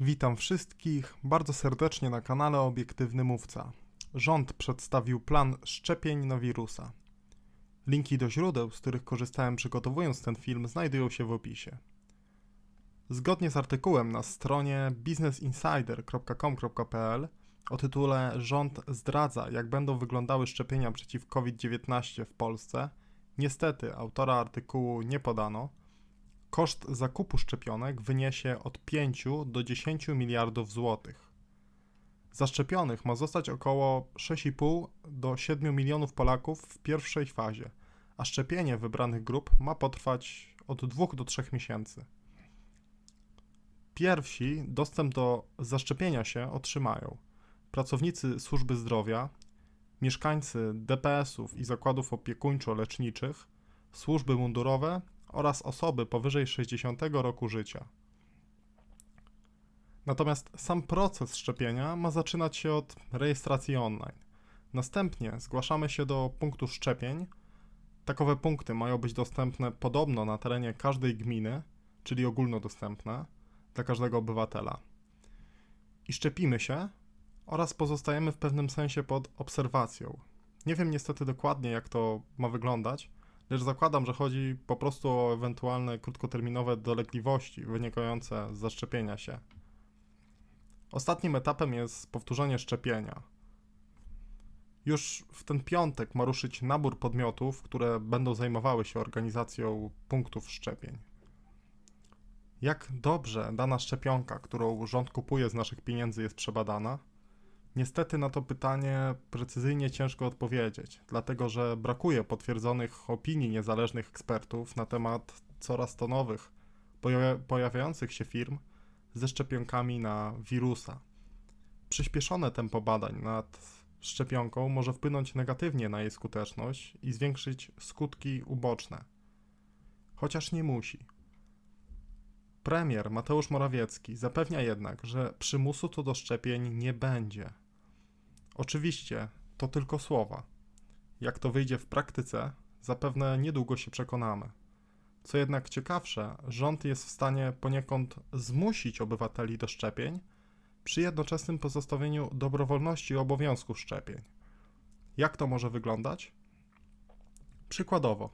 Witam wszystkich bardzo serdecznie na kanale Obiektywny Mówca. Rząd przedstawił plan szczepień na wirusa. Linki do źródeł, z których korzystałem przygotowując ten film, znajdują się w opisie. Zgodnie z artykułem na stronie businessinsider.com.pl o tytule Rząd zdradza, jak będą wyglądały szczepienia przeciw COVID-19 w Polsce, niestety autora artykułu nie podano. Koszt zakupu szczepionek wyniesie od 5 do 10 miliardów złotych. Zaszczepionych ma zostać około 6,5 do 7 milionów Polaków w pierwszej fazie, a szczepienie wybranych grup ma potrwać od 2 do 3 miesięcy. Pierwsi dostęp do zaszczepienia się otrzymają pracownicy służby zdrowia, mieszkańcy DPS-ów i zakładów opiekuńczo-leczniczych, służby mundurowe oraz osoby powyżej 60 roku życia. Natomiast sam proces szczepienia ma zaczynać się od rejestracji online. Następnie zgłaszamy się do punktów szczepień. Takowe punkty mają być dostępne podobno na terenie każdej gminy, czyli ogólnodostępne dla każdego obywatela. I szczepimy się oraz pozostajemy w pewnym sensie pod obserwacją. Nie wiem niestety dokładnie, jak to ma wyglądać, lecz zakładam, że chodzi po prostu o ewentualne krótkoterminowe dolegliwości wynikające z zaszczepienia się. Ostatnim etapem jest powtórzenie szczepienia. Już w ten piątek ma ruszyć nabór podmiotów, które będą zajmowały się organizacją punktów szczepień. Jak dobrze dana szczepionka, którą rząd kupuje z naszych pieniędzy, jest przebadana? Niestety na to pytanie precyzyjnie ciężko odpowiedzieć, dlatego że brakuje potwierdzonych opinii niezależnych ekspertów na temat coraz to nowych, pojawiających się firm ze szczepionkami na wirusa. Przyspieszone tempo badań nad szczepionką może wpłynąć negatywnie na jej skuteczność i zwiększyć skutki uboczne. Chociaż nie musi. Premier Mateusz Morawiecki zapewnia jednak, że przymusu to do szczepień nie będzie. Oczywiście, to tylko słowa. Jak to wyjdzie w praktyce, zapewne niedługo się przekonamy. Co jednak ciekawsze, rząd jest w stanie poniekąd zmusić obywateli do szczepień, przy jednoczesnym pozostawieniu dobrowolności obowiązków szczepień. Jak to może wyglądać? Przykładowo,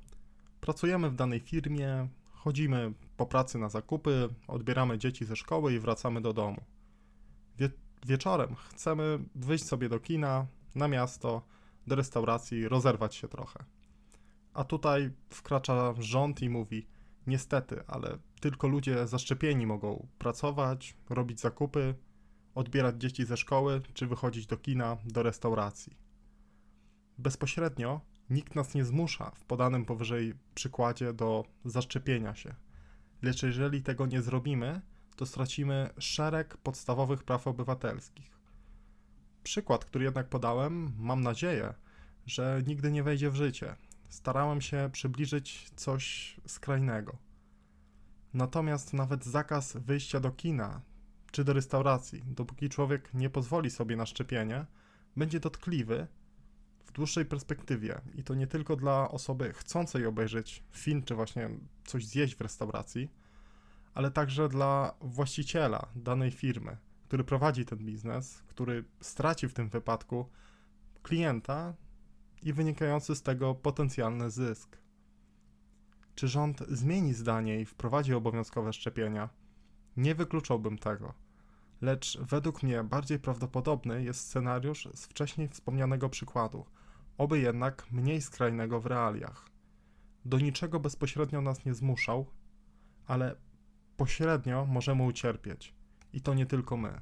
pracujemy w danej firmie, chodzimy po pracy na zakupy, odbieramy dzieci ze szkoły i wracamy do domu. Wie wieczorem chcemy wyjść sobie do kina, na miasto, do restauracji, rozerwać się trochę. A tutaj wkracza rząd i mówi: Niestety, ale tylko ludzie zaszczepieni mogą pracować, robić zakupy, odbierać dzieci ze szkoły czy wychodzić do kina, do restauracji. Bezpośrednio nikt nas nie zmusza w podanym powyżej przykładzie do zaszczepienia się. Lecz jeżeli tego nie zrobimy, to stracimy szereg podstawowych praw obywatelskich. Przykład, który jednak podałem, mam nadzieję, że nigdy nie wejdzie w życie. Starałem się przybliżyć coś skrajnego. Natomiast nawet zakaz wyjścia do kina czy do restauracji, dopóki człowiek nie pozwoli sobie na szczepienie, będzie dotkliwy w dłuższej perspektywie. I to nie tylko dla osoby chcącej obejrzeć film czy właśnie coś zjeść w restauracji, ale także dla właściciela danej firmy, który prowadzi ten biznes, który straci w tym wypadku klienta i wynikający z tego potencjalny zysk. Czy rząd zmieni zdanie i wprowadzi obowiązkowe szczepienia? Nie wykluczałbym tego. Lecz według mnie bardziej prawdopodobny jest scenariusz z wcześniej wspomnianego przykładu, oby jednak mniej skrajnego w realiach. Do niczego bezpośrednio nas nie zmuszał, ale pośrednio możemy ucierpieć. I to nie tylko my.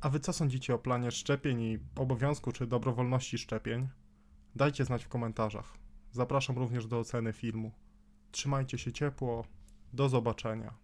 A wy co sądzicie o planie szczepień i obowiązku czy dobrowolności szczepień? Dajcie znać w komentarzach. Zapraszam również do oceny filmu. Trzymajcie się ciepło. Do zobaczenia.